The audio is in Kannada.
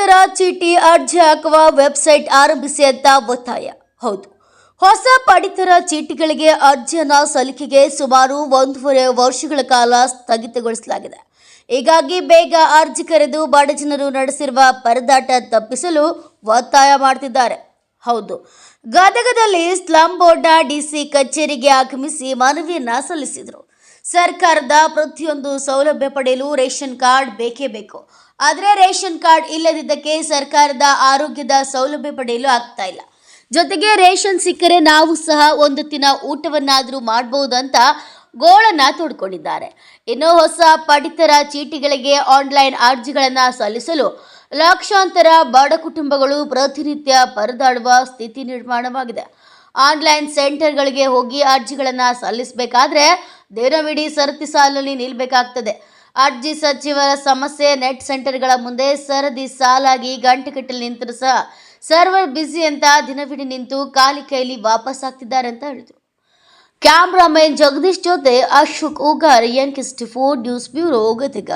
ಪಡಿತರ ಚೀಟಿ ಅರ್ಜಿ ಹಾಕುವ ವೆಬ್ಸೈಟ್ ಆರಂಭಿಸಿ ಅಂತ ಒತ್ತಾಯ. ಹೌದು. ಹೊಸ ಪಡಿತರ ಚೀಟಿಗಳಿಗೆ ಅರ್ಜಿಯನ್ನು ಸಲ್ಲಿಕೆಗೆ ಸುಮಾರು ಒಂದೂವರೆ ವರ್ಷಗಳ ಕಾಲ ಸ್ಥಗಿತಗೊಳಿಸಲಾಗಿದೆ. ಹೀಗಾಗಿ ಬೇಗ ಅರ್ಜಿ ಕರೆದು ಬಡ ಜನರು ನಡೆಸಿರುವ ಪರದಾಟ ತಪ್ಪಿಸಲು ಒತ್ತಾಯ ಮಾಡ್ತಿದ್ದಾರೆ. ಹೌದು. ಗದಗದಲ್ಲಿ ಸ್ಲಂ ಬೋರ್ಡ್ನ ಡಿಸಿ ಕಚೇರಿಗೆ ಆಗಮಿಸಿ ಮನವಿಯನ್ನ ಸಲ್ಲಿಸಿದರು. ಸರ್ಕಾರದ ಪ್ರತಿಯೊಂದು ಸೌಲಭ್ಯ ಪಡೆಯಲು ರೇಷನ್ ಕಾರ್ಡ್ ಬೇಕೇ ಬೇಕು. ಆದರೆ ರೇಷನ್ ಕಾರ್ಡ್ ಇಲ್ಲದಿದ್ದಕ್ಕೆ ಸರ್ಕಾರದ ಆರೋಗ್ಯದ ಸೌಲಭ್ಯ ಪಡೆಯಲು ಆಗ್ತಾ ಇಲ್ಲ. ಜೊತೆಗೆ ರೇಷನ್ ಸಿಕ್ಕರೆ ನಾವು ಸಹ ಒಂದು ದಿನ ಊಟವನ್ನಾದರೂ ಮಾಡಬಹುದು ಅಂತ ಗೋಳನ್ನ ತೊಡ್ಕೊಂಡಿದ್ದಾರೆ. ಇನ್ನು ಹೊಸ ಪಡಿತರ ಚೀಟಿಗಳಿಗೆ ಆನ್ಲೈನ್ ಅರ್ಜಿಗಳನ್ನು ಸಲ್ಲಿಸಲು ಲಕ್ಷಾಂತರ ಬಡ ಕುಟುಂಬಗಳು ಪ್ರತಿನಿತ್ಯ ಪರದಾಡುವ ಸ್ಥಿತಿ ನಿರ್ಮಾಣವಾಗಿದೆ. ಆನ್ಲೈನ್ ಸೆಂಟರ್ಗಳಿಗೆ ಹೋಗಿ ಅರ್ಜಿಗಳನ್ನು ಸಲ್ಲಿಸಬೇಕಾದ್ರೆ ದಿನವಿಡೀ ಸರತಿ ಸಾಲಲ್ಲಿ ನಿಲ್ಲಬೇಕಾಗ್ತದೆ ಅರ್ಜಿ ಸಚಿವರ ಸಮಸ್ಯೆ, ನೆಟ್ ಸೆಂಟರ್ಗಳ ಮುಂದೆ ಸರದಿ ಸಾಲಾಗಿ ಗಂಟೆಗಟ್ಟಲೆ ನಿಂತರೂ ಸಹ ಸರ್ವರ್ ಬ್ಯುಸಿ ಅಂತ ದಿನವಿಡಿ ನಿಂತು ಖಾಲಿ ಕೈಲಿ ವಾಪಸ್ ಆಗ್ತಿದ್ದಾರೆ ಅಂತ ಹೇಳಿದರು. ಕ್ಯಾಮ್ರಾಮನ್ ಜಗದೀಶ್ ಜೊತೆ Ashok Ugar N four news bureau Gadag.